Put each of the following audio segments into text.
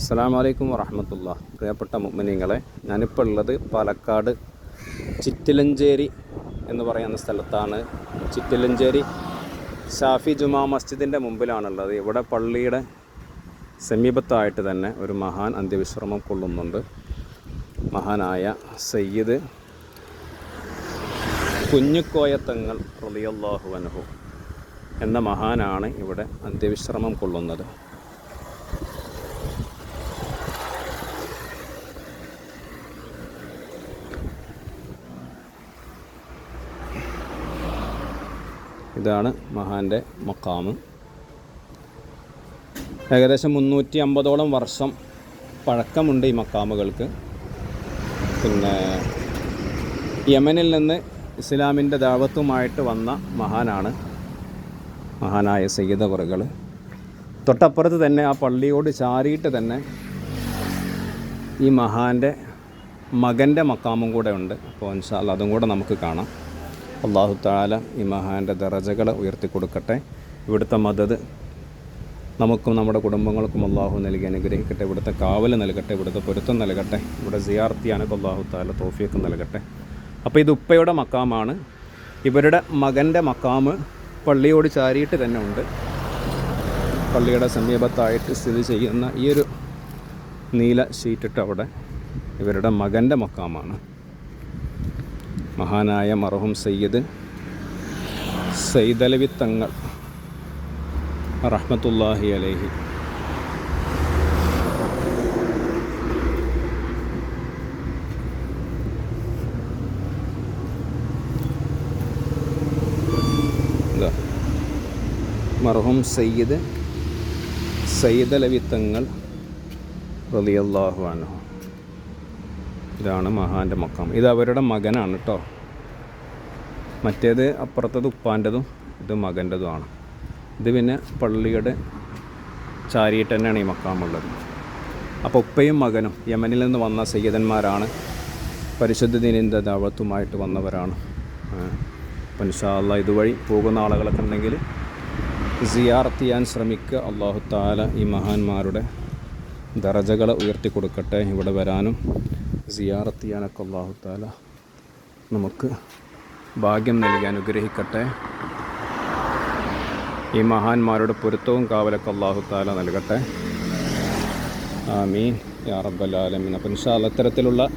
അസ്സാം വലൈക്കും വറഹമത്തുള്ള പ്രിയപ്പെട്ട മുമ്മനിങ്ങളെ ഞാനിപ്പോൾ ഉള്ളത് പാലക്കാട് ചിറ്റിലഞ്ചേരി എന്ന് പറയുന്ന സ്ഥലത്താണ്. ചിറ്റിലഞ്ചേരി ഷാഫി ജുമാ മസ്ജിദിന്റെ മുമ്പിലാണുള്ളത്. ഇവിടെ പള്ളിയുടെ സമീപത്തായിട്ട് തന്നെ ഒരു മഹാൻ അന്ത്യവിശ്രമം കൊള്ളുന്നുണ്ട്. മഹാനായ സയ്യിദ് കുഞ്ഞുക്കോയത്തങ്ങൾ റളിയല്ലാഹു അൻഹു എന്ന മഹാനാണ് ഇവിടെ അന്ത്യവിശ്രമം കൊള്ളുന്നത്. ഇതാണ് മഹാന്റെ മക്കാമ് ഏകദേശം മുന്നൂറ്റി അമ്പതോളം വർഷം പഴക്കമുണ്ട് ഈ മക്കാമുകൾക്ക് പിന്നെ യമനിൽ നിന്ന് ഇസ്ലാമിന്റെ ദാവത്തുമായിട്ട് വന്ന മഹാനാണ് മഹാനായ സയ്യിദ കുറകൾ തൊട്ടപ്പുറത്ത് തന്നെ ആ പള്ളിയോട് ചാരിയിട്ട് തന്നെ ഈ മഹാന്റെ മകന്റെ മക്കാമും കൂടെ ഉണ്ട്. അപ്പോൾ അതും കൂടെ നമുക്ക് കാണാം. അള്ളാഹു താല ഈ മഹാന്റെ ഉയർത്തി കൊടുക്കട്ടെ ഇവിടുത്തെ മദത് നമുക്കും നമ്മുടെ കുടുംബങ്ങൾക്കും അള്ളാഹു നൽകി അനുഗ്രഹിക്കട്ടെ. ഇവിടുത്തെ കാവൽ നൽകട്ടെ ഇവിടുത്തെ പൊരുത്തം നൽകട്ടെ ഇവിടെ സിയാർത്തിയാനൊക്കെ അള്ളാഹു താല തോഫിയൊക്കെ നൽകട്ടെ. അപ്പോൾ ഇത് ഉപ്പയുടെ മക്കാമാണ്. ഇവരുടെ മകന്റെ മക്കാമ് പള്ളിയോട് ചാരിയിട്ട് തന്നെ ഉണ്ട്. പള്ളിയുടെ സമീപത്തായിട്ട് സ്ഥിതി ചെയ്യുന്ന ഈ ഒരു നീല ഷീറ്റിട്ട് അവിടെ ഇവരുടെ മകന്റെ മക്കാമാണ്. മഹാനായ മർഹൂം സയ്യിദ് സയ്യിദലവി തങ്ങൾ റഹ്മത്തുല്ലാഹി അലേഹി. മർഹൂം സയ്യിദ് സയ്യിദലവി തങ്ങൾ റളിയല്ലാഹു അൻഹു. ഇതാണ് മഹാന്റെ മക്കാം. ഇത് അവരുടെ മകനാണ് കേട്ടോ മറ്റേത് അപ്പുറത്തത് ഉപ്പാന്റെതും ഇത് മകന്റെതുമാണ് ഇത് പിന്നെ പള്ളിയുടെ ചാരിയിട്ട് തന്നെയാണ് ഈ മക്കാമുള്ളത്. അപ്പോൾ ഉപ്പയും മകനും യമനിൽ നിന്ന് വന്ന സയ്യിദന്മാരാണ്. പരിശുദ്ധ ദിനിന്റെ ദാവത്തുമായിട്ട് വന്നവരാണ്. ഇൻഷാല്ല ഇതുവഴി പോകുന്ന ആളുകളൊക്കെ ഉണ്ടെങ്കിൽ സിയാർത്ത് ചെയ്യാൻ ശ്രമിക്കുക. അള്ളാഹു താല ഈ മഹാന്മാരുടെ ദറജകളെ ഉയർത്തി കൊടുക്കട്ടെ ഇവിടെ വരാനും സിയാറത്ത് ചെയ്യാനൊക്കെ അള്ളാഹു നമുക്ക് ഭാഗ്യം നൽകി അനുഗ്രഹിക്കട്ടെ. ഈ മഹാന്മാരുടെ പൊരുത്തവും കാവലൊക്കെ അള്ളാഹു താല നൽകട്ടെ. ആമീൻ. യാ റബ്ബലാലമീൻ അപ്പം ഇൻഷാല്ല ഇത്തരത്തിലുള്ള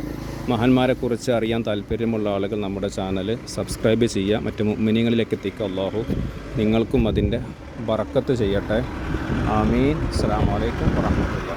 മഹാന്മാരെക്കുറിച്ച് അറിയാൻ താല്പര്യമുള്ള ആളുകൾ നമ്മുടെ ചാനൽ സബ്സ്ക്രൈബ് ചെയ്യുക. മറ്റു മിനിങ്ങളിലേക്ക് എത്തിക്കുക അള്ളാഹു നിങ്ങൾക്കും അതിന്റെ ബറക്കത്ത് ചെയ്യട്ടെ. ആമീൻ. അസ്സാം വലൈക്കും വാഹമത്തുള്ള